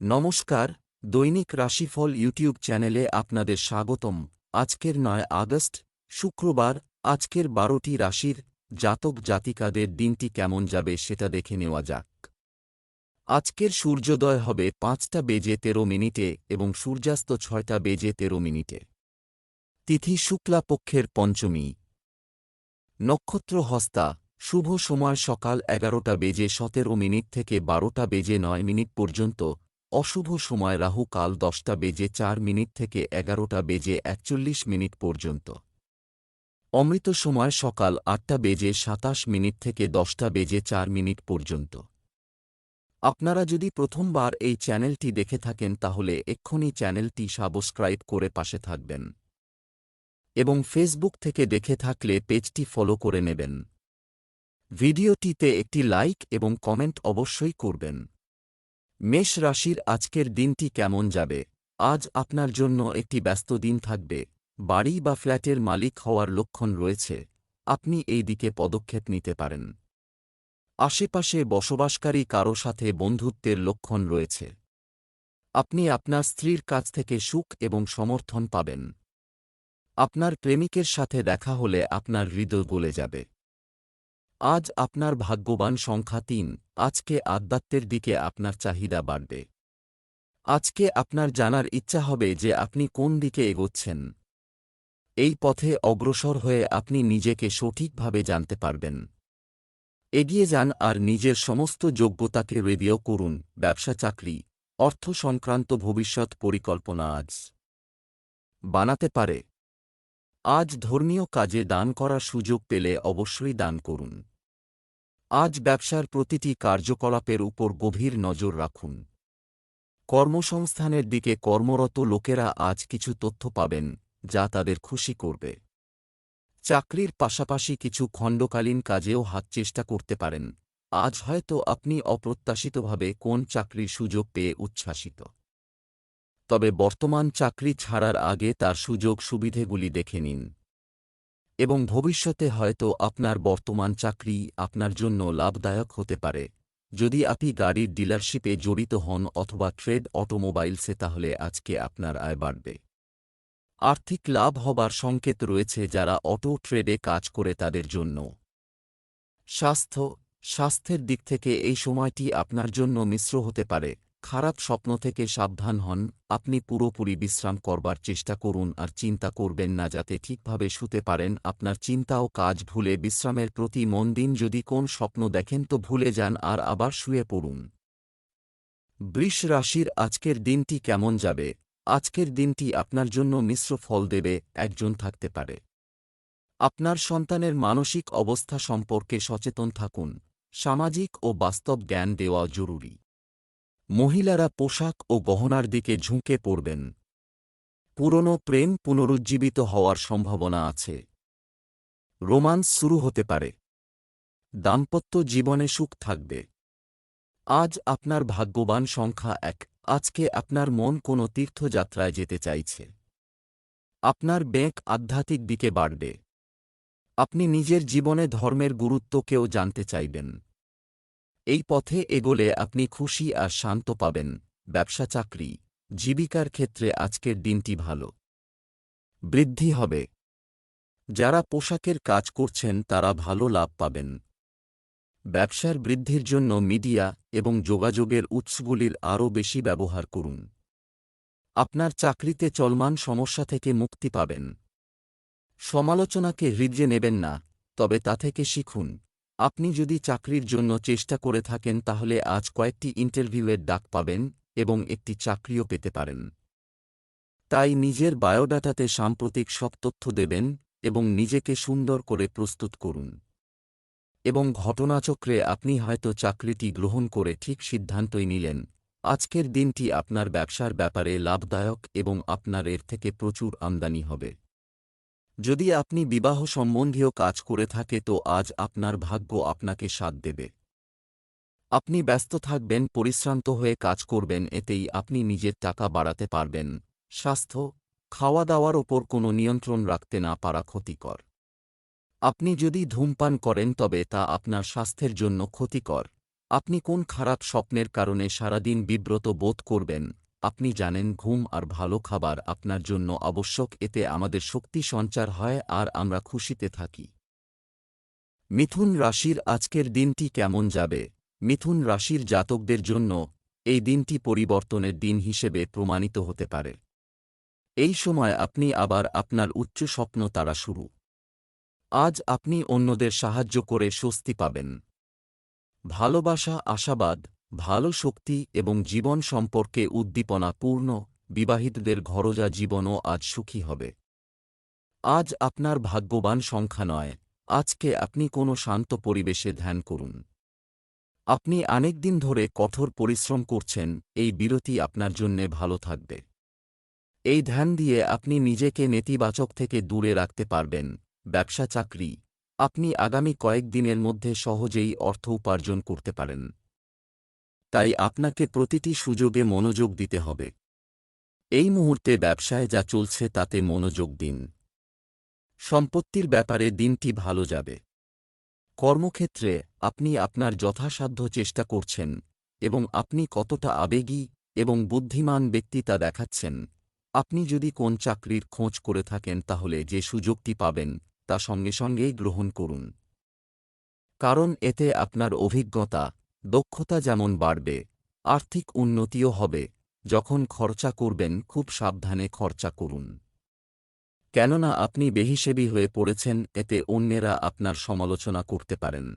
নমস্কার, দৈনিক রাশিফল ইউটিউব চ্যানেলে আপনাদের স্বাগতম। আজকের নয় আগস্ট, শুক্রবার, আজকের বারোটি রাশির জাতক জাতিকাদের দিনটি কেমন যাবে সেটা দেখে নেওয়া যাক। আজকের সূর্যোদয় হবে পাঁচটা বেজে তেরো মিনিটে এবং সূর্যাস্ত ছয়টা বেজে তেরো মিনিটে। তিথি শুক্লা পক্ষের পঞ্চমী। নক্ষত্র হস্তা, শুভ সময় সকাল এগারোটা বেজে সতেরো মিনিট থেকে বারোটা বেজে নয় মিনিট পর্যন্ত অশুভ সময় রাহু কাল দশটা বেজে চার মিনিট থেকে এগারোটা বেজে একচল্লিশ মিনিট পর্যন্ত। অমৃত সময় সকাল আটটা বেজে সাতাশ মিনিট থেকে দশটা বেজে চার মিনিট পর্যন্ত। আপনারা যদি প্রথমবার এই চ্যানেলটি দেখে থাকেন তাহলে এক্ষুনি চ্যানেলটি সাবস্ক্রাইব করে পাশে থাকবেন। এবং ফেসবুক থেকে দেখে থাকলে পেজটি ফলো করে নেবেন। ভিডিওটিতে একটি লাইক এবং কমেন্ট অবশ্যই করবেন। মেষ রাশির আজকের দিনটি কেমন যাবে? আজ আপনার জন্য একটি ব্যস্ত দিন থাকবে। বাড়ি বা ফ্ল্যাটের মালিক হওয়ার লক্ষণ রয়েছে। আপনি এই দিকে পদক্ষেপ নিতে পারেন। আশেপাশে বসবাসকারী কারও সাথে বন্ধুত্বের লক্ষণ রয়েছে। আপনি আপনার স্ত্রীর কাছ থেকে সুখ এবং সমর্থন পাবেন। আপনার প্রেমিকের সাথে দেখা হলে আপনার হৃদয় গলে যাবে। আজ আপনার ভাগ্যবান সংখ্যা তিন, আজকে আধ্যাত্মের দিকে আপনার চাহিদা বাড়বে। আজকে আপনার জানার ইচ্ছা হবে যে আপনি কোন দিকে এগোচ্ছেন। এই পথে অগ্রসর হয়ে আপনি নিজেকে সঠিকভাবে জানতে পারবেন। এগিয়ে যান আর নিজের সমস্ত যোগ্যতাকে রেডিও করুন, ব্যবসা, চাকরি, অর্থ সংক্রান্ত ভবিষ্যৎ পরিকল্পনা আজ। বানাতে পারে। আজ ধর্মীয় কাজে দান করার সুযোগ পেলে অবশ্যই দান করুন। আজ ব্যবসার প্রতিটি কার্যকলাপের উপর গভীর নজর রাখুন। কর্মসংস্থানের দিকে কর্মরত লোকেরা আজ কিছু তথ্য পাবেন, যা তাদের খুশি করবে। চাকরির পাশাপাশি কিছু খণ্ডকালীন কাজেও হাত চেষ্টা করতে পারেন। আজ হয়তো আপনি অপ্রত্যাশিতভাবে কোন চাকরির সুযোগ পেয়ে উচ্ছ্বাসিত। তবে বর্তমান চাকরি ছাড়ার আগে তার সুযোগ সুবিধেগুলি দেখে নিন। এবং ভবিষ্যতে হয়তো আপনার বর্তমান চাকরি আপনার জন্য লাভদায়ক হতে পারে। যদি আপনি গাড়ির ডিলারশিপে জড়িত হন অথবা ট্রেড অটোমোবাইলসে, তাহলে আজকে আপনার আয় বাড়বে। আর্থিক লাভ হবার সংকেত রয়েছে যারা অটো ট্রেডে কাজ করে তাদের জন্য। স্বাস্থ্য, স্বাস্থ্যের দিক থেকে এই সময়টি আপনার জন্য মিশ্র হতে পারে। খারাপ স্বপ্ন থেকে সাবধান হন, আপনি পুরোপুরি বিশ্রাম করবার চেষ্টা করুন আর চিন্তা করবেন না যাতে ঠিকভাবে শুতে পারেন, আপনার চিন্তা ও কাজ ভুলে বিশ্রামের প্রতি মন দিন, যদি কোন স্বপ্ন দেখেন তো ভুলে যান আর আবার শুয়ে পড়ুন। বৃষ রাশির আজকের দিনটি কেমন যাবে? আজকের দিনটি আপনার জন্য মিশ্র ফল দেবে, একজন থাকতে পারে। আপনার সন্তানের মানসিক অবস্থা সম্পর্কে সচেতন থাকুন। সামাজিক ও বাস্তব জ্ঞান দেওয়া জরুরি। মহিলারা পোশাক ও গহনার দিকে ঝুঁকে পড়বেন। পুরনো প্রেম পুনরুজ্জীবিত হওয়ার সম্ভাবনা আছে। রোমান্স শুরু হতে পারে। দাম্পত্য জীবনে সুখ থাকবে। আজ আপনার ভাগ্যবান সংখ্যা এক, আজকে আপনার মন কোনো তীর্থযাত্রায় যেতে চাইছে। আপনার ব্যাংক আধ্যাত্মিক দিকে বাড়বে। আপনি নিজের জীবনে ধর্মের গুরুত্বকেও জানতে চাইবেন। এই পথে এগোলে আপনি খুশি আর শান্ত পাবেন। ব্যবসা চাকরি, জীবিকার ক্ষেত্রে আজকের দিনটি ভালো। বৃদ্ধি হবে। যারা পোশাকের কাজ করছেন তারা ভালো লাভ পাবেন। ব্যবসার বৃদ্ধির জন্য মিডিয়া এবং যোগাযোগের উৎসগুলির আরও বেশি ব্যবহার করুন। আপনার চাকরিতে চলমান সমস্যা থেকে মুক্তি পাবেন। সমালোচনাকে হৃদয়ে নেবেন না, তবে তা থেকে শিখুন। আপনি যদি চাকরির জন্য চেষ্টা করে থাকেন তাহলে আজ কয়েকটি ইন্টারভিউয়ের ডাক পাবেন এবং একটি চাকরিও পেতে পারেন। তাই নিজের বায়োডাটাতে সাম্প্রতিক সব তথ্য দেবেন এবং নিজেকে সুন্দর করে প্রস্তুত করুন। এবং ঘটনাচক্রে আপনি হয়তো চাকরিটি গ্রহণ করে ঠিক সিদ্ধান্তই নিলেন। আজকের দিনটি আপনার ব্যবসার ব্যাপারে লাভদায়ক এবং আপনার এর থেকে প্রচুর আমদানি হবে। যদি আপনি বিবাহ সম্বন্ধীয় কাজ করে থাকে তো আজ আপনার ভাগ্য আপনাকে সাথ দেবে। আপনি ব্যস্ত থাকবেন, পরিশ্রান্ত হয়ে কাজ করবেন, এতেই আপনি নিজের টাকা বাড়াতে পারবেন। স্বাস্থ্য খাওয়া দাওয়ার ওপর কোনো নিয়ন্ত্রণ রাখতে না পারা ক্ষতিকর। আপনি যদি ধূমপান করেন, তবে তা আপনার স্বাস্থ্যের জন্য ক্ষতিকর। আপনি কোন খারাপ স্বপ্নের কারণে সারাদিন বিব্রত বোধ করবেন? আপনি জানেন ঘুম আর ভালো খাবার আপনার জন্য আবশ্যক, এতে আমাদের শক্তি সঞ্চার হয় আর আমরা খুশিতে থাকি। মিথুন রাশির আজকের দিনটি কেমন যাবে? মিথুন রাশির জাতকদের জন্য এই দিনটি পরিবর্তনের দিন হিসেবে প্রমাণিত হতে পারে। এই সময় আপনি আবার আপনার উচ্চ স্বপ্ন তারা শুরু। আজ আপনি অন্যদের সাহায্য করে স্বস্তি পাবেন। ভালোবাসা, আশাবাদ ভালো শক্তি এবং জীবন সম্পর্কে উদ্দীপনা পূর্ণ, বিবাহিতদের ঘরোজা জীবনও আজ সুখী হবে। আজ আপনার ভাগ্যবান সংখ্যা নয়, আজকে আপনি কোনো শান্ত পরিবেশে ধ্যান করুন। আপনি অনেক দিন ধরে কঠোর পরিশ্রম করছেন, এই বিরতি আপনার জন্যে ভালো থাকবে। এই ধ্যান দিয়ে আপনি নিজেকে নেতিবাচক থেকে দূরে রাখতে পারবেন, ব্যবসা চাকরি। আপনি আগামী কয়েক দিনের মধ্যে সহজেই অর্থ উপার্জন করতে পারেন। তাই আপনাকে প্রতিটি সুযোগে মনোযোগ দিতে হবে। এই মুহূর্তে ব্যবসায় যা চলছে তাতে মনোযোগ দিন। সম্পত্তির ব্যাপারে দিনটি ভালো যাবে। কর্মক্ষেত্রে আপনি আপনার যথাসাধ্য চেষ্টা করছেন এবং আপনি কতটা আবেগী এবং বুদ্ধিমান ব্যক্তি তা দেখাচ্ছেন। আপনি যদি কোন চাকরির খোঁজ করে থাকেন তাহলে যে সুযোগটি পাবেন তা সঙ্গে সঙ্গেই গ্রহণ করুন। কারণ এতে আপনার অভিজ্ঞতা দক্ষতা যেমন বাড়বে, আর্থিক উন্নতিও হবে, যখন খরচা করবেন খুব সাবধানে খরচা করুন। কেননা আপনি বেহিসেবি হয়ে পড়েছেন, এতে অন্যেরা আপনার সমালোচনা করতে পারেন।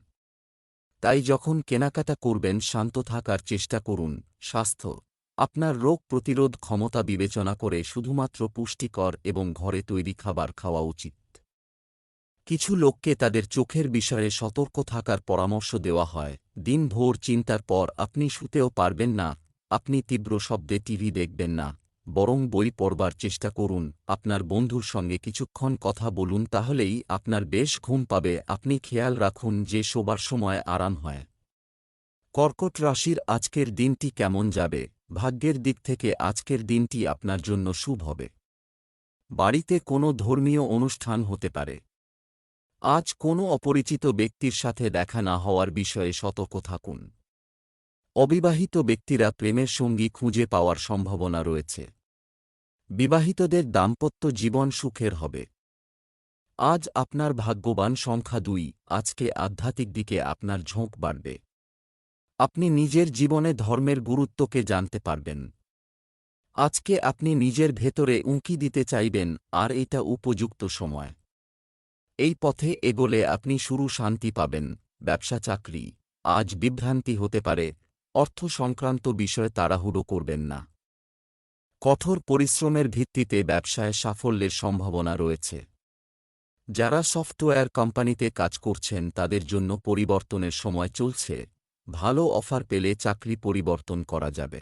তাই যখন কেনাকাটা করবেন, শান্ত থাকার চেষ্টা করুন, স্বাস্থ্য, আপনার রোগ প্রতিরোধ ক্ষমতা বিবেচনা করে শুধুমাত্র পুষ্টিকর এবং ঘরে তৈরি খাবার খাওয়া উচিত। কিছু লোককে তাদের চোখের বিষয়ে সতর্ক থাকার পরামর্শ দেওয়া হয়। দিনভর চিন্তার পর আপনি শুতেও পারবেন না, আপনি তীব্র শব্দে টিভি দেখবেন না, বরং বই পড়বার চেষ্টা করুন, আপনার বন্ধুর সঙ্গে কিছুক্ষণ কথা বলুন তাহলেই আপনার বেশ ঘুম পাবে, আপনি খেয়াল রাখুন যে শোবার সময় আরাম হয়। কর্কট রাশির আজকের দিনটি কেমন যাবে? ভাগ্যের দিক থেকে আজকের দিনটি আপনার জন্য শুভ হবে। বাড়িতে কোনো ধর্মীয় অনুষ্ঠান হতে পারে। আজ কোনো অপরিচিত ব্যক্তির সাথে দেখা না হওয়ার বিষয়ে সতর্ক থাকুন। অবিবাহিত ব্যক্তিরা প্রেমের সঙ্গী খুঁজে পাওয়ার সম্ভাবনা রয়েছে। বিবাহিতদের দাম্পত্য জীবন সুখের হবে। আজ আপনার ভাগ্যবান সংখ্যা দুই, আজকে আধ্যাত্মিক দিকে আপনার ঝোঁক বাড়বে। আপনি নিজের জীবনে ধর্মের গুরুত্বকে জানতে পারবেন। আজকে আপনি নিজের ভেতরে উঁকি দিতে চাইবেন, আর এটা উপযুক্ত সময়। এই পথে এগোলে আপনি শুরু শান্তি পাবেন, ব্যবসা চাকরি। আজ বিভ্রান্তি হতে পারে, অর্থ সংক্রান্ত বিষয়ে তাড়াহুড়ো করবেন না। কঠোর পরিশ্রমের ভিত্তিতে ব্যবসায় সাফল্যের সম্ভাবনা রয়েছে। যারা সফটওয়্যার কোম্পানিতে কাজ করছেন, তাদের জন্য পরিবর্তনের সময় চলছে। ভালো অফার পেলে চাকরি পরিবর্তন করা যাবে।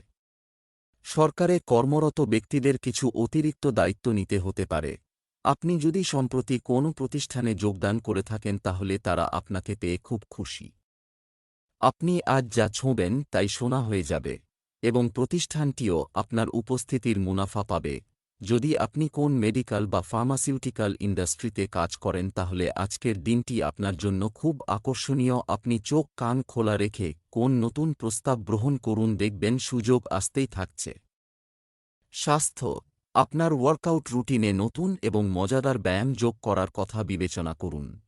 সরকারে কর্মরত ব্যক্তিদের কিছু অতিরিক্ত দায়িত্ব নিতে হতে পারে। আপনি যদি সম্প্রতি কোনো প্রতিষ্ঠানে যোগদান করে থাকেন, তাহলে তারা আপনাকে পেয়ে খুব খুশি। আপনি আজ যা ছোঁবেন, তাই শোনা হয়ে যাবে এবং প্রতিষ্ঠানটিও আপনার উপস্থিতির মুনাফা পাবে। যদি আপনি কোন মেডিকেল বা ফার্মাসিউটিক্যাল ইন্ডাস্ট্রিতে কাজ করেন, তাহলে আজকের দিনটি আপনার জন্য খুব আকর্ষণীয়। আপনি চোখ কান খোলা রেখে কোন নতুন প্রস্তাব গ্রহণ করুন, দেখবেন সুযোগ আসতেই থাকছে। স্বাস্থ্য আপনার ওয়ার্কআউট রুটিনে নতুন এবং মজাদার ব্যায়াম যোগ করার কথা বিবেচনা করুন।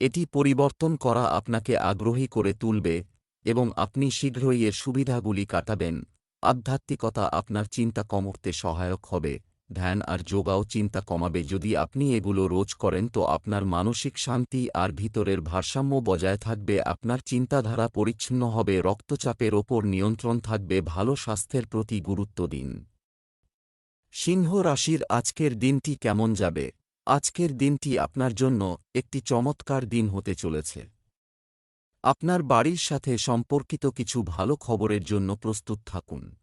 এটি পরিবর্তন করা আপনাকে আগ্রহী করে তুলবে এবং আপনি শীঘ্রই এর সুবিধাগুলি কাটাবেন। আধ্যাত্মিকতা আপনার চিন্তা কমতে সহায়ক হবে। ধ্যান আর যোগাও চিন্তা কমাবে। যদি আপনি এগুলো রোজ করেন তো আপনার মানসিক শান্তি আর ভিতরের ভারসাম্য বজায় থাকবে, আপনার চিন্তাধারা পরিচ্ছন্ন হবে, রক্তচাপের ওপর নিয়ন্ত্রণ থাকবে, ভালো স্বাস্থ্যের প্রতি গুরুত্ব দিন। সিংহ রাশির আজকের দিনটি কেমন যাবে? আজকের দিনটি আপনার জন্য একটি চমৎকার দিন হতে চলেছে। আপনার বাড়ির সাথে সম্পর্কিত কিছু ভালো খবরের জন্য প্রস্তুত থাকুন।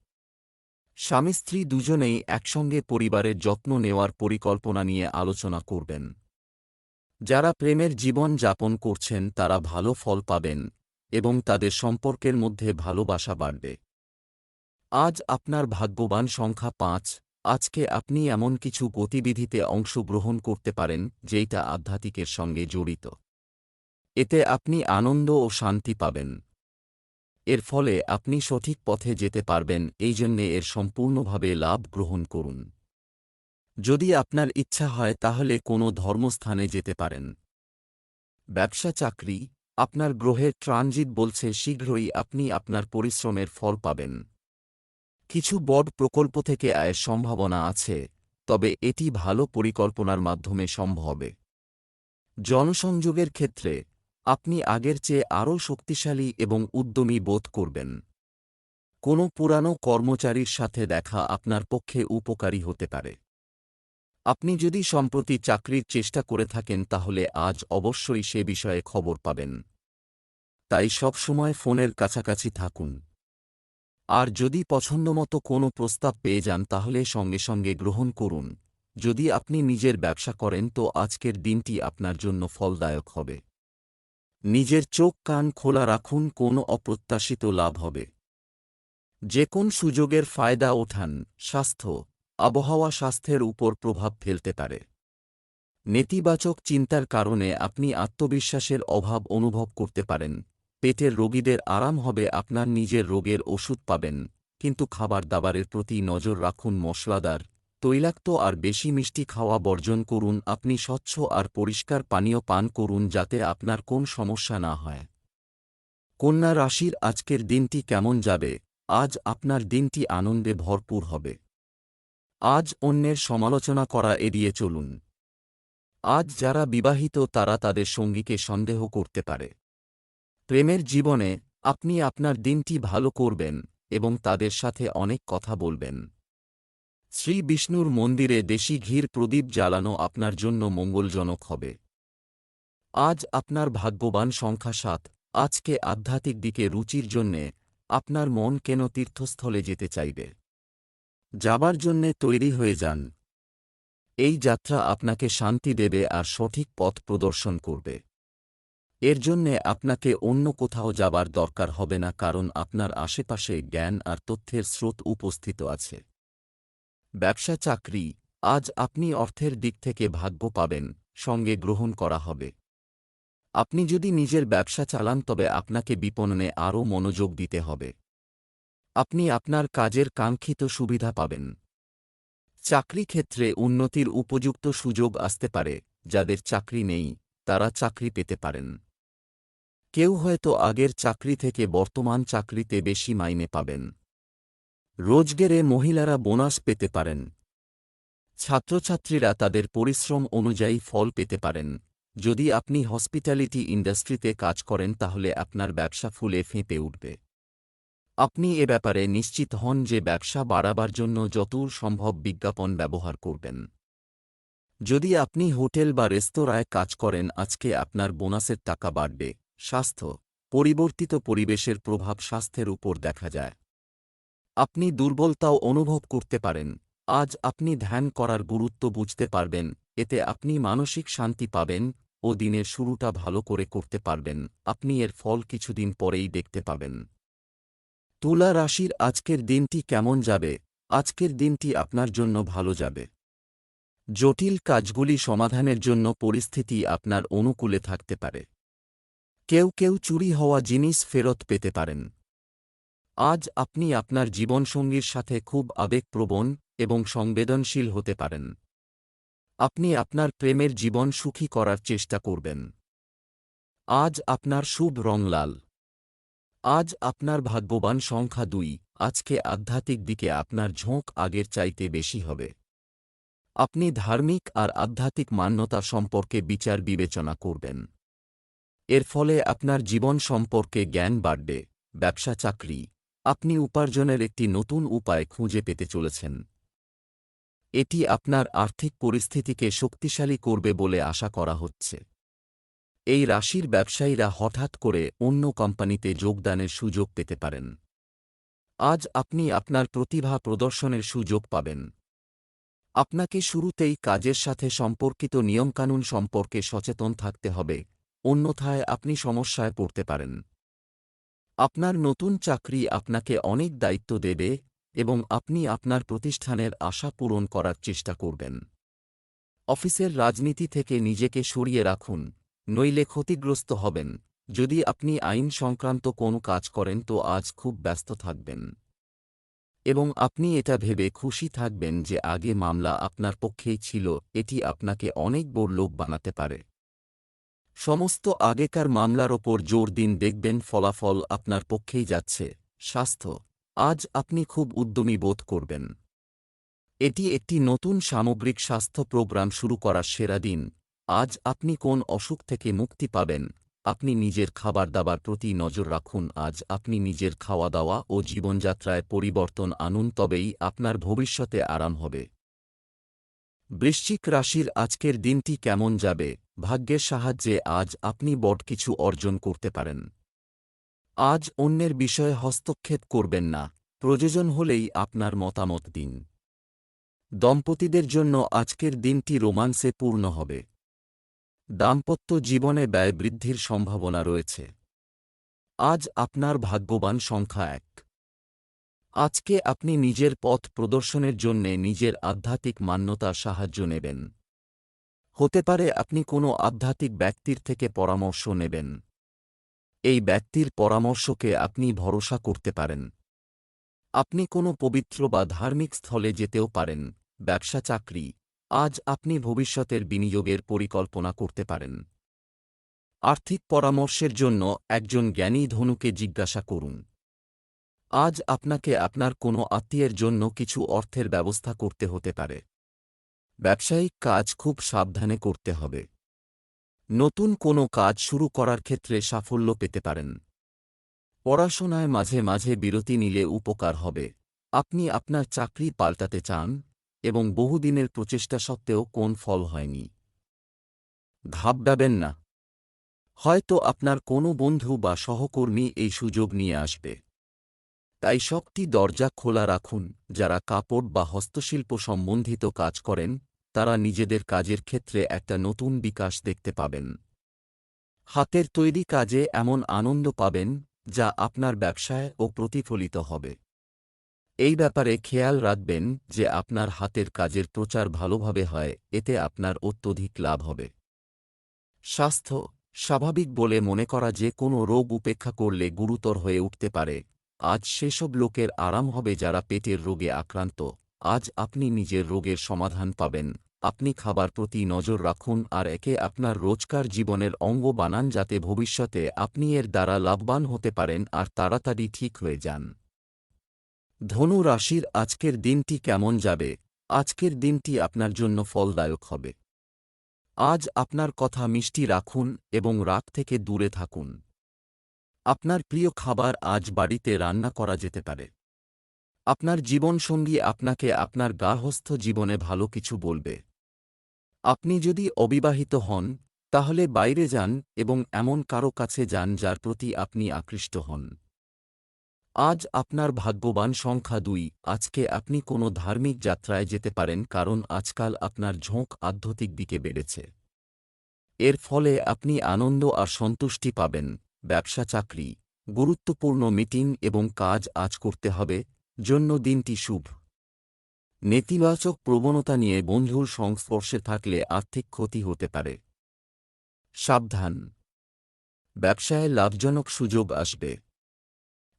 স্বামী স্ত্রী দুজনেই একসঙ্গে পরিবারের যত্ন নেওয়ার পরিকল্পনা নিয়ে আলোচনা করবেন। যারা প্রেমের জীবন যাপন করছেন, তারা ভালো ফল পাবেন এবং তাদের সম্পর্কের মধ্যে ভালোবাসা বাড়বে। আজ আপনার ভাগ্যবান সংখ্যা পাঁচ আজকে আপনি এমন কিছু গতিবিধিতে অংশগ্রহণ করতে পারেন, যেইটা আধ্যাত্মিকের সঙ্গে জড়িত। এতে আপনি আনন্দ ও শান্তি পাবেন। এর ফলে আপনি সঠিক পথে যেতে পারবেন এই জন্যে এর সম্পূর্ণভাবে লাভ গ্রহণ করুন। যদি আপনার ইচ্ছা হয়, তাহলে কোনো ধর্মস্থানে যেতে পারেন। ব্যবসা চাকরি, আপনার গ্রহের ট্রানজিট বলছে, শীঘ্রই আপনি আপনার পরিশ্রমের ফল পাবেন। কিছু বড় প্রকল্প থেকে আয়ের সম্ভাবনা আছে, তবে এটি ভালো পরিকল্পনার মাধ্যমে সম্ভবে জনসংযোগের ক্ষেত্রে, আপনি আগের চেয়ে আরও শক্তিশালী এবং উদ্যমী বোধ করবেন। কোনো পুরানো কর্মচারীর সাথে দেখা আপনার পক্ষে উপকারী হতে পারে। আপনি যদি সম্প্রতি চাকরির চেষ্টা করে থাকেন, তাহলে আজ অবশ্যই সে বিষয়ে খবর পাবেন। তাই সবসময় ফোনের কাছাকাছি থাকুন। আর যদি পছন্দমতো কোনো প্রস্তাব পেয়ে যান তাহলে সঙ্গে সঙ্গে গ্রহণ করুন। যদি আপনি নিজের ব্যবসা করেন তো আজকের দিনটি আপনার জন্য ফলদায়ক হবে। নিজের চোখ কান খোলা রাখুন, কোনো অপ্রত্যাশিত লাভ হবে। যে কোন সুযোগের ফায়দা ওঠান, স্বাস্থ্য, আবহাওয়া স্বাস্থ্যের উপর প্রভাব ফেলতে পারে। নেতিবাচক চিন্তার কারণে আপনি আত্মবিশ্বাসের অভাব অনুভব করতে পারেন। পেটের রোগীদের আরাম হবে আপনার নিজের রোগের ওষুধ পাবেন। কিন্তু খাবার দাবারের প্রতি নজর রাখুন মশলাদার। তৈলাক্ত আর বেশি মিষ্টি খাওয়া বর্জন করুন, আপনি স্বচ্ছ আর পরিষ্কার পানীয় পান করুন যাতে আপনার কোন সমস্যা না হয়। কন্যা রাশির আজকের দিনটি কেমন যাবে? আজ আপনার দিনটি আনন্দে ভরপুর হবে। আজ অন্যের সমালোচনা করা এড়িয়ে চলুন। আজ যারা বিবাহিত তারা তাদের সঙ্গীকে সন্দেহ করতে পারে। প্রেমের জীবনে আপনি আপনার দিনটি ভালো করবেন এবং তাদের সাথে অনেক কথা বলবেন। শ্রী বিষ্ণুর মন্দিরে দেশি ঘির প্রদীপ জ্বালানো আপনার জন্য মঙ্গলজনক হবে। আজ আপনার ভাগ্যবান সংখ্যা সাত। আজকে আধ্যাত্মিক দিকে রুচির জন্যে আপনার মন কেন তীর্থস্থলে যেতে চাইবে? যাবার জন্যে তৈরি হয়ে যান। এই যাত্রা আপনাকে শান্তি দেবে আর সঠিক পথ প্রদর্শন করবে। এর জন্যে আপনাকে অন্য কোথাও যাবার দরকার হবে না কারণ আপনার আশেপাশে জ্ঞান আর তথ্যের স্রোত উপস্থিত আছে। ব্যবসা চাকরি, আজ আপনি অর্থের দিক থেকে ভাগ্য পাবেন, সঙ্গে গ্রহণ করা হবে। আপনি যদি নিজের ব্যবসা চালান তবে আপনাকে বিপণনে আরও মনোযোগ দিতে হবে। আপনি আপনার কাজের কাঙ্ক্ষিত সুবিধা পাবেন। চাকরি ক্ষেত্রে উন্নতির উপযুক্ত সুযোগ আসতে পারে, যাদের চাকরি নেই, তারা চাকরি পেতে পারেন। কেউ হয়তো আগের চাকরি থেকে বর্তমান চাকরিতে বেশি মাইনে পাবেন। রোজগেরে মহিলারা বোনাস পেতে পারেন। ছাত্রছাত্রীরা তাদের পরিশ্রম অনুযায়ী ফল পেতে পারেন। যদি আপনি হসপিটালিটি ইন্ডাস্ট্রিতে কাজ করেন, তাহলে আপনার ব্যবসা ফুলে ফেঁপে উঠবে। আপনি এ ব্যাপারে নিশ্চিত হন যে ব্যবসা বাড়াবার জন্য যতদূর সম্ভব বিজ্ঞাপন ব্যবহার করবেন। যদি আপনি হোটেল বা রেস্তোরাঁয় কাজ করেন, আজকে আপনার বোনাসের টাকা বাড়বে। স্বাস্থ্য, পরিবর্তিত পরিবেশের প্রভাব স্বাস্থ্যের উপর দেখা যায়। আপনি দুর্বলতাও অনুভব করতে পারেন, আজ আপনি ধ্যান করার গুরুত্ব বুঝতে পারবেন, এতে আপনি মানসিক শান্তি পাবেন ও দিনের শুরুটা ভালো করে করতে পারবেন, আপনি এর ফল কিছুদিন পরেই দেখতে পাবেন। তুলা রাশির আজকের দিনটি কেমন যাবে? আজকের দিনটি আপনার জন্য ভালো যাবে। জটিল কাজগুলি সমাধানের জন্য পরিস্থিতি আপনার অনুকূলে থাকতে পারে। কেউ কেউ চুরি হওয়া জিনিস ফেরত পেতে পারেন। আজ আপনি আপনার জীবনসঙ্গীর সাথে খুব আবেগপ্রবণ এবং সংবেদনশীল হতে পারেন। আপনি আপনার প্রেমের জীবন সুখী করার চেষ্টা করবেন। আজ আপনার শুভ রং লাল। আজ আপনার ভাগ্যবান সংখ্যা দুই। আজকে আধ্যাত্মিক দিকে আপনার ঝোঁক আগের চাইতে বেশি হবে। আপনি ধার্মিক আর আধ্যাত্মিক মান্যতা সম্পর্কে বিচার বিবেচনা করবেন। এর ফলে আপনার জীবন সম্পর্কে জ্ঞান বাড়বে, ব্যবসা, চাকরি। আপনি উপার্জনের একটি নতুন উপায় খুঁজে পেতে চলেছেন। এটি আপনার আর্থিক পরিস্থিতিকে শক্তিশালী করবে বলে আশা করা হচ্ছে। এই রাশির ব্যবসায়ীরা হঠাৎ করে অন্য কোম্পানিতে যোগদানের সুযোগ পেতে পারেন। আজ আপনি আপনার প্রতিভা প্রদর্শনের সুযোগ পাবেন। আপনাকে শুরুতেই কাজের সাথে সম্পর্কিত নিয়মকানুন সম্পর্কে সচেতন থাকতে হবে। অন্যথায় আপনি সমস্যায় পড়তে পারেন। আপনার নতুন চাকরি আপনাকে অনেক দায়িত্ব দেবে এবং আপনি আপনার প্রতিষ্ঠানের আশা পূরণ করার চেষ্টা করবেন। অফিসের রাজনীতি থেকে নিজেকে সরিয়ে রাখুন, নইলে ক্ষতিগ্রস্ত হবেন। যদি আপনি আইন সংক্রান্ত কোনো কাজ করেন তো আজ খুব ব্যস্ত থাকবেন। এবং আপনি এটা ভেবে খুশি থাকবেন যে আগে মামলা আপনার পক্ষেই ছিল, এটি আপনাকে অনেক বড় লোক বানাতে পারে। সমস্ত আগেকার মামলার ওপর জোর দিন দেখবেন ফলাফল আপনার পক্ষেই যাচ্ছে। স্বাস্থ্য। আজ আপনি খুব উদ্যমী বোধ করবেন। এটি একটি নতুন সামগ্রিক স্বাস্থ্য প্রোগ্রাম শুরু করার সেরা দিন। আজ আপনি কোন অসুখ থেকে মুক্তি পাবেন? আপনি নিজের খাবার দাবার প্রতি নজর রাখুন। আজ আপনি নিজের খাওয়া দাওয়া ও জীবনযাত্রায় পরিবর্তন আনুন, তবেই আপনার ভবিষ্যতে আরাম হবে। বৃশ্চিক রাশির আজকের দিনটি কেমন যাবে? ভাগ্যের সাহায্যে আজ আপনি বট কিছু অর্জন করতে পারেন। আজ অন্যের বিষয়ে হস্তক্ষেপ করবেন না, প্রয়োজন হলেই আপনার মতামত দিন। দম্পতিদের জন্য আজকের দিনটি রোমান্সে পূর্ণ হবে। দাম্পত্য জীবনে ব্যয় বৃদ্ধির সম্ভাবনা রয়েছে। আজ আপনার ভাগ্যবান সংখ্যা এক। আজকে আপনি নিজের পথ প্রদর্শনের জন্যে নিজের আধ্যাত্মিক মান্যতা সাহায্য নেবেন। হতে পারে আপনি কোনো আধ্যাত্মিক ব্যক্তির থেকে পরামর্শ নেবেন। এই ব্যক্তির পরামর্শকে আপনি ভরসা করতে পারেন। আপনি কোনো পবিত্র বা ধার্মিক স্থলে যেতেও পারেন, ব্যবসা, চাকরি, আজ আপনি ভবিষ্যতের বিনিয়োগের পরিকল্পনা করতে পারেন। আর্থিক পরামর্শের জন্য একজন জ্ঞানী ধনুকে জিজ্ঞাসা করুন। আজ আপনাকে আপনার কোনো আত্মীয়ের জন্য কিছু অর্থের ব্যবস্থা করতে হতে পারে। ব্যবসায়িক কাজ খুব সাবধানে করতে হবে। নতুন কোনো কাজ শুরু করার ক্ষেত্রে সাফল্য পেতে পারেন। পড়াশোনায় মাঝে মাঝে বিরতি নিলে উপকার হবে। আপনি আপনার চাকরি পাল্টাতে চান এবং বহুদিনের প্রচেষ্টা সত্ত্বেও কোন ফল হয়নি। ঘাবড়াবেন না। হয়তো আপনার কোনো বন্ধু বা সহকর্মী এই সুযোগ নিয়ে আসবে। তাই শক্তি দরজা খোলা রাখুন যারা কাপড় বা হস্তশিল্প সম্বন্ধিত কাজ করেন তারা নিজেদের কাজের ক্ষেত্রে একটা নতুন বিকাশ দেখতে পাবেন। হাতের তৈরি কাজে এমন আনন্দ পাবেন, যা আপনার ব্যবসায় ও প্রতিফলিত হবে। এই ব্যাপারে খেয়াল রাখবেন যে আপনার হাতের কাজের প্রচার ভালোভাবে হয়, এতে আপনার অত্যধিক লাভ হবে। স্বাস্থ্য, স্বাভাবিক বলে মনে করা যে কোনো রোগ উপেক্ষা করলে গুরুতর হয়ে উঠতে পারে। আজ সেসব লোকের আরাম হবে যারা পেটের রোগে আক্রান্ত। আজ আপনি নিজের রোগের সমাধান পাবেন। আপনি খাবার প্রতি নজর রাখুন আর একে আপনার রোজকার জীবনের অঙ্গ বানান যাতে ভবিষ্যতে আপনি এর দ্বারা লাভবান হতে পারেন আর তাড়াতাড়ি ঠিক হয়ে যান। ধনু রাশির আজকের দিনটি কেমন যাবে? আজকের দিনটি আপনার জন্য ফলদায়ক হবে। আজ আপনার কথা মিষ্টি রাখুন এবং রাগ থেকে দূরে থাকুন। আপনার প্রিয় খাবার আজ বাড়িতে রান্না করা যেতে পারে। আপনার জীবনসঙ্গী আপনাকে আপনার গার্হস্থ জীবনে ভালো কিছু বলবে। আপনি যদি অবিবাহিত হন, তাহলে বাইরে যান এবং এমন কারও কাছে যান যার প্রতি আপনি আকৃষ্ট হন। আজ আপনার ভাগ্যবান সংখ্যা দুই। আজকে আপনি কোনো ধার্মিক যাত্রায় যেতে পারেন কারণ আজকাল আপনার ঝোঁক আধ্যাত্মিক দিকে বেড়েছে। এর ফলে আপনি আনন্দ আর সন্তুষ্টি পাবেন। ব্যবসা, চাকরি, গুরুত্বপূর্ণ মিটিং এবং কাজ আজ করতে হবে। জন্য দিনটি শুভ। নেতিবাচক প্রবণতা নিয়ে বন্ধুর সংস্পর্শে থাকলে আর্থিক ক্ষতি হতে পারে। সাবধান। ব্যবসায় লাভজনক সুযোগ আসবে।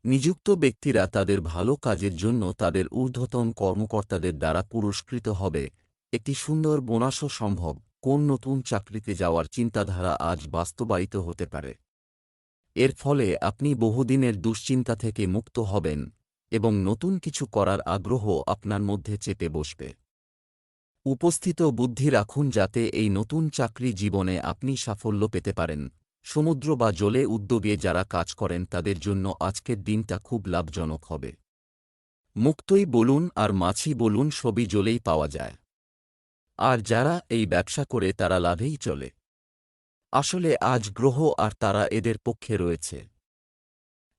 নিযুক্ত ব্যক্তিরা তাদের ভালো কাজের জন্য তাদের ঊর্ধ্বতন কর্মকর্তাদের দ্বারা পুরস্কৃত হবে। একটি সুন্দর বোনাসও সম্ভব। কোন নতুন চাকরিতে যাওয়ার চিন্তাধারা আজ বাস্তবায়িত হতে পারে। এর ফলে আপনি বহুদিনের দুশ্চিন্তা থেকে মুক্ত হবেন। এবং নতুন কিছু করার আগ্রহ আপনার মধ্যে চেপে বসবে। উপস্থিত বুদ্ধি রাখুন যাতে এই নতুন চাকরি জীবনে আপনি সাফল্য পেতে পারেন। সমুদ্র বা জলে উদ্যোগে যারা কাজ করেন তাদের জন্য আজকের দিনটা খুব লাভজনক হবে। মুক্তই বলুন আর মাছি বলুন সবই জলেই পাওয়া যায়। আর যারা এই ব্যবসা করে তারা লাভেই চলে। আসলে আজ গ্রহ আর তারা এদের পক্ষে রয়েছে।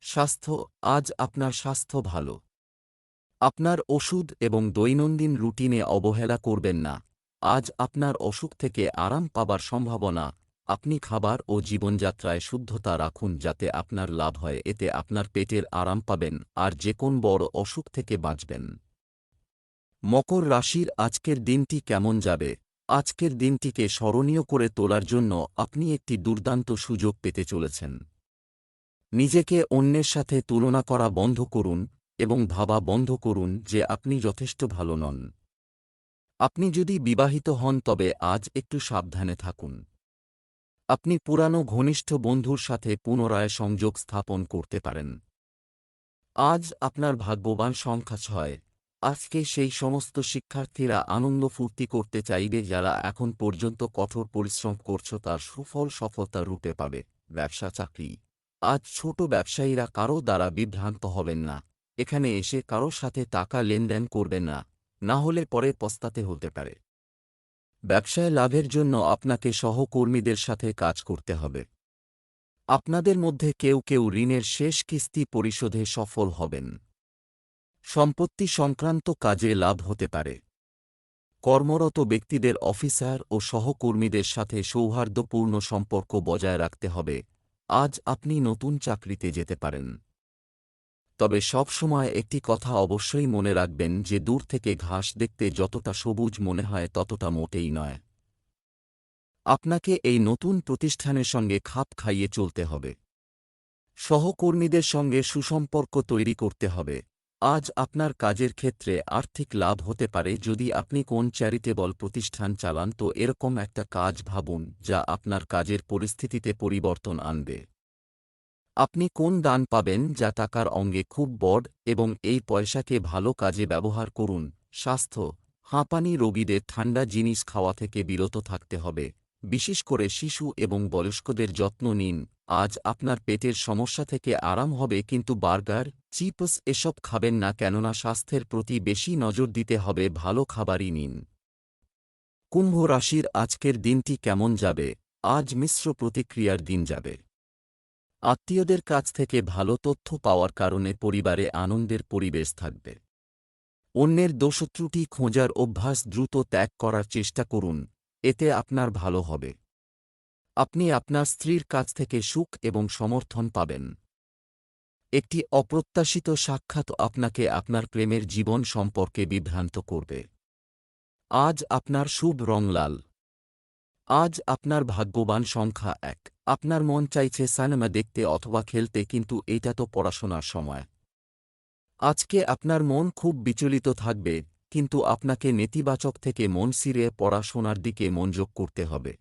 স্বাস্থ্য, আজ আপনার স্বাস্থ্য ভালো। আপনার ওষুধ এবং দৈনন্দিন রুটিনে অবহেলা করবেন না। আজ আপনার অসুখ থেকে আরাম পাবার সম্ভাবনা। আপনি খাবার ও জীবনযাত্রায় শুদ্ধতা রাখুন যাতে আপনার লাভ হয়, এতে আপনার পেটের আরাম পাবেন আর যে কোন বড় অসুখ থেকে বাঁচবেন। মকর রাশির আজকের দিনটি কেমন যাবে? আজকের দিনটিকে স্মরণীয় করে তোলার জন্য আপনি একটি দুর্দান্ত সুযোগ পেতে চলেছেন। নিজেকে অন্যের সাথে তুলনা করা বন্ধ করুন এবং ভাবা বন্ধ করুন যে আপনি যথেষ্ট ভালো নন। আপনি যদি বিবাহিত হন, তবে আজ একটু সাবধানে থাকুন। আপনি পুরানো ঘনিষ্ঠ বন্ধুর সাথে পুনরায় সংযোগ স্থাপন করতে পারেন। আজ আপনার ভাগ্যবান সংখ্যা ছয়। আজকে সেই সমস্ত শিক্ষার্থীরা আনন্দ ফুর্তি করতে চাইবে যারা এখন পর্যন্ত কঠোর পরিশ্রম করছ, তার সুফল সফলতা রূপে পাবে। ব্যবসা, চাকরি। আজ ছোট ব্যবসায়ীরা কারও দ্বারা বিভ্রান্ত হবেন না। এখানে এসে কারও সাথে টাকা লেনদেন করবেন না। না হলে পরে পস্তাতে হতে পারে। ব্যবসায় লাভের জন্য আপনাকে সহকর্মীদের সাথে কাজ করতে হবে। আপনাদের মধ্যে কেউ কেউ ঋণের শেষ কিস্তি পরিশোধে সফল হবেন। সম্পত্তি সংক্রান্ত কাজে লাভ হতে পারে। কর্মরত ব্যক্তিদের অফিসার ও সহকর্মীদের সাথে সৌহার্দ্যপূর্ণ সম্পর্ক বজায় রাখতে হবে। আজ আপনি নতুন চাকরিতে যেতে পারেন। তবে সব সময় একটি কথা অবশ্যই মনে রাখবেন যে দূর থেকে ঘাস দেখতে যতটা সবুজ মনে হয় ততটা মোটেই নয়। আপনাকে এই নতুন প্রতিষ্ঠানের সঙ্গে খাপ খাইয়ে চলতে হবে। সহকর্মীদের সঙ্গে সুসম্পর্ক তৈরি করতে হবে। আজ আপনার কাজের ক্ষেত্রে আর্থিক লাভ হতে পারে যদি আপনি কোন চ্যারিটেবল প্রতিষ্ঠান চালান, তো এরকম একটা কাজ ভাবুন যা আপনার কাজের পরিস্থিতিতে পরিবর্তন আনবে। আপনি কোন দান পাবেন যা টাকার অঙ্গে খুব বড় এবং এই পয়সাকে ভালো কাজে ব্যবহার করুন? স্বাস্থ্য, হাঁপানি রোগীদের ঠান্ডা জিনিস খাওয়া থেকে বিরত থাকতে হবে। বিশেষ করে শিশু এবং বয়স্কদের যত্ন নিন। আজ আপনার পেটের সমস্যা থেকে আরাম হবে, কিন্তু বার্গার, চিপস এসব খাবেন না, কেননা স্বাস্থ্যের প্রতি বেশি নজর দিতে হবে, ভালো খাবারই নিন। কুম্ভ রাশির আজকের দিনটি কেমন যাবে? আজ মিশ্র প্রতিক্রিয়ার দিন যাবে। আত্মীয়দের কাছ থেকে ভালো তথ্য পাওয়ার কারণে পরিবারে আনন্দের পরিবেশ থাকবে। অন্যের দোষত্রুটি খোঁজার অভ্যাস দ্রুত ত্যাগ করার চেষ্টা করুন। এতে আপনার ভালো হবে। আপনি আপনার স্ত্রীর কাছ থেকে সুখ এবং সমর্থন পাবেন। একটি অপ্রত্যাশিত সাক্ষাৎ আপনাকে আপনার প্রেমের জীবন সম্পর্কে বিভ্রান্ত করবে। আজ আপনার শুভ রং লাল। আজ আপনার ভাগ্যবান সংখ্যা এক। আপনার মন চাইছে সিনেমা দেখতে অথবা খেলতে কিন্তু এটা তো পড়াশোনার সময়। আজকে আপনার মন খুব বিচলিত থাকবে। কিন্তু আপনাকে নেতিবাচক থেকে মন সিরে পড়াশোনার দিকে মনোযোগ করতে হবে।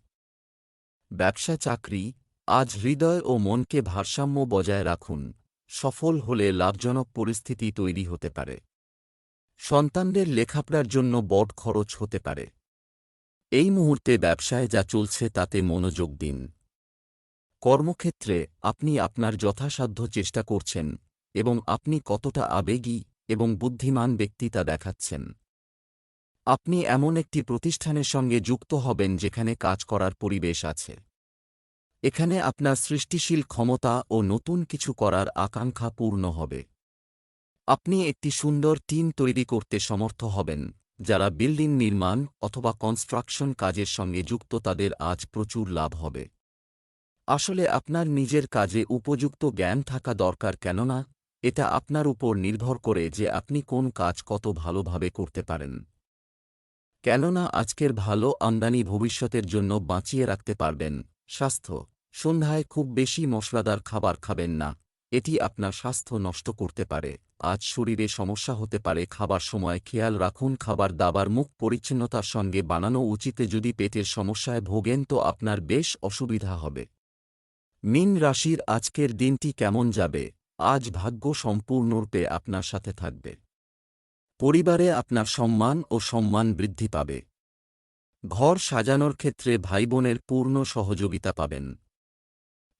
ব্যবসা চাকরি, আজ হৃদয় ও মনকে ভারসাম্য বজায় রাখুন, সফল হলে লাভজনক পরিস্থিতি তৈরি হতে পারে। সন্তানদের লেখাপড়ার জন্য বড় খরচ হতে পারে। এই মুহূর্তে ব্যবসায় যা চলছে তাতে মনোযোগ দিন। কর্মক্ষেত্রে আপনি আপনার যথাসাধ্য চেষ্টা করছেন এবং আপনি কতটা আবেগী এবং বুদ্ধিমান ব্যক্তি তা দেখাচ্ছেন। আপনি এমন একটি প্রতিষ্ঠানের সঙ্গে যুক্ত হবেন যেখানে কাজ করার পরিবেশ আছে। এখানে আপনার সৃষ্টিশীল ক্ষমতা ও নতুন কিছু করার আকাঙ্ক্ষা পূর্ণ হবে। আপনি একটি সুন্দর টিম তৈরি করতে সমর্থ হবেন, যারা বিল্ডিং নির্মাণ অথবা কনস্ট্রাকশন কাজের সঙ্গে যুক্ত তাদের আজ প্রচুর লাভ হবে। আসলে আপনার নিজের কাজে উপযুক্ত জ্ঞান থাকা দরকার কেননা, এটা আপনার উপর নির্ভর করে যে আপনি কোন কাজ কত ভালোভাবে করতে পারেন। কেননা আজকের ভালো আমদানি ভবিষ্যতের জন্য বাঁচিয়ে রাখতে পারবেন। স্বাস্থ্য। সন্ধ্যায় খুব বেশি মশলাদার খাবার খাবেন না। এটি আপনার স্বাস্থ্য নষ্ট করতে পারে। আজ শরীরে সমস্যা হতে পারে। খাবার সময় খেয়াল রাখুন, খাবার দাবার মুখ পরিচ্ছন্নতার সঙ্গে বানানো উচিতে। যদি পেটের সমস্যায় ভোগেন তো আপনার বেশ অসুবিধা হবে। মিন রাশির আজকের দিনটি কেমন যাবে? আজ ভাগ্য সম্পূর্ণরূপে আপনার সাথে থাকবে। পরিবারে আপনার সম্মান ও সম্মান বৃদ্ধি পাবে। ঘর সাজানোর ক্ষেত্রে ভাইবোনের পূর্ণ সহযোগিতা পাবেন।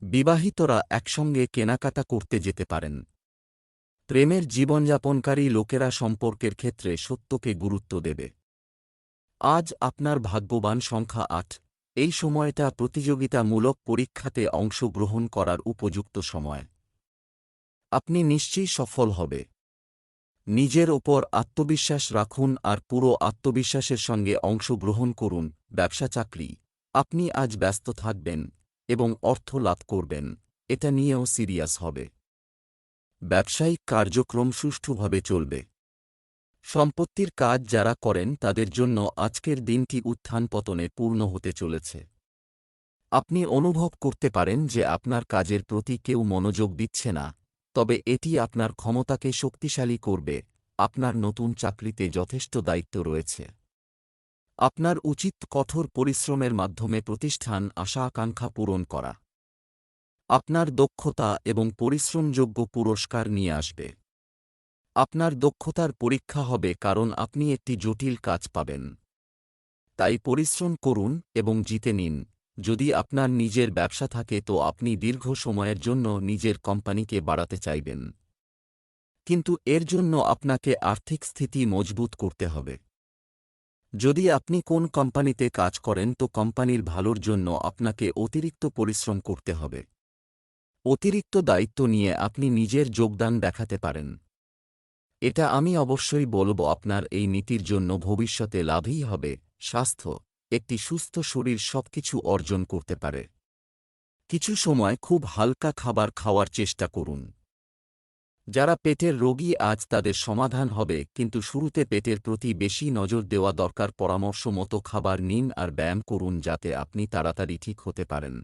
বিবাহিতরা একসঙ্গে কেনাকাটা করতে যেতে পারেন। প্রেমের জীবনযাপনকারী লোকেরা সম্পর্কের ক্ষেত্রে সত্যকে গুরুত্ব দেবে। আজ আপনার ভাগ্যবান সংখ্যা আট। এই সময়টা প্রতিযোগিতামূলক পরীক্ষাতে অংশগ্রহণ করার উপযুক্ত সময়। আপনি নিশ্চয়ই সফল হবে। নিজের ওপর আত্মবিশ্বাস রাখুন আর পুরো আত্মবিশ্বাসের সঙ্গে অংশগ্রহণ করুন, ব্যবসা চাকরি। আপনি আজ ব্যস্ত থাকবেন এবং অর্থ লাভ করবেন, এটা নিয়েও সিরিয়াস হবে। ব্যবসায়িক কার্যক্রম সুষ্ঠুভাবে চলবে। সম্পত্তির কাজ যারা করেন তাদের জন্য আজকের দিনটি উত্থান পতনে পূর্ণ হতে চলেছে। আপনি অনুভব করতে পারেন যে আপনার কাজের প্রতি কেউ মনোযোগ দিচ্ছে না। তবে এটি আপনার ক্ষমতাকে শক্তিশালী করবে। আপনার নতুন চাকরিতে যথেষ্ট দায়িত্ব রয়েছে। আপনার উচিত কঠোর পরিশ্রমের মাধ্যমে প্রতিষ্ঠান আশা আকাঙ্ক্ষা পূরণ করা। আপনার দক্ষতা এবং পরিশ্রমযোগ্য পুরস্কার নিয়ে আসবে। আপনার দক্ষতার পরীক্ষা হবে কারণ আপনি একটি জটিল কাজ পাবেন। তাই পরিশ্রম করুন এবং জিতে নিন। যদি আপনার নিজের ব্যবসা থাকে তো আপনি দীর্ঘ সময়ের জন্য নিজের কোম্পানিকে বাড়াতে চাইবেন। কিন্তু এর জন্য আপনাকে আর্থিক স্থিতি মজবুত করতে হবে। যদি আপনি কোন কোম্পানিতে কাজ করেন তো কোম্পানির ভালোর জন্য আপনাকে অতিরিক্ত পরিশ্রম করতে হবে। অতিরিক্ত দায়িত্ব নিয়ে আপনি নিজের যোগদান দেখাতে পারেন। এটা আমি অবশ্যই বলব আপনার এই নীতির জন্য ভবিষ্যতে লাভই হবে, স্বাস্থ্য। একটি সুস্থ শরীর সবকিছু অর্জন করতে পারে। কিছু সময় খুব হালকা খাবার খাওয়ার চেষ্টা করুন। যারা পেটের রোগী আজ তাদের সমাধান হবে, কিন্তু শুরুতে পেটের প্রতি বেশি নজর দেওয়া দরকার। পরামর্শ মতো খাবার নিন আর ব্যায়াম করুন যাতে আপনি তাড়াতাড়ি ঠিক হতে পারেন।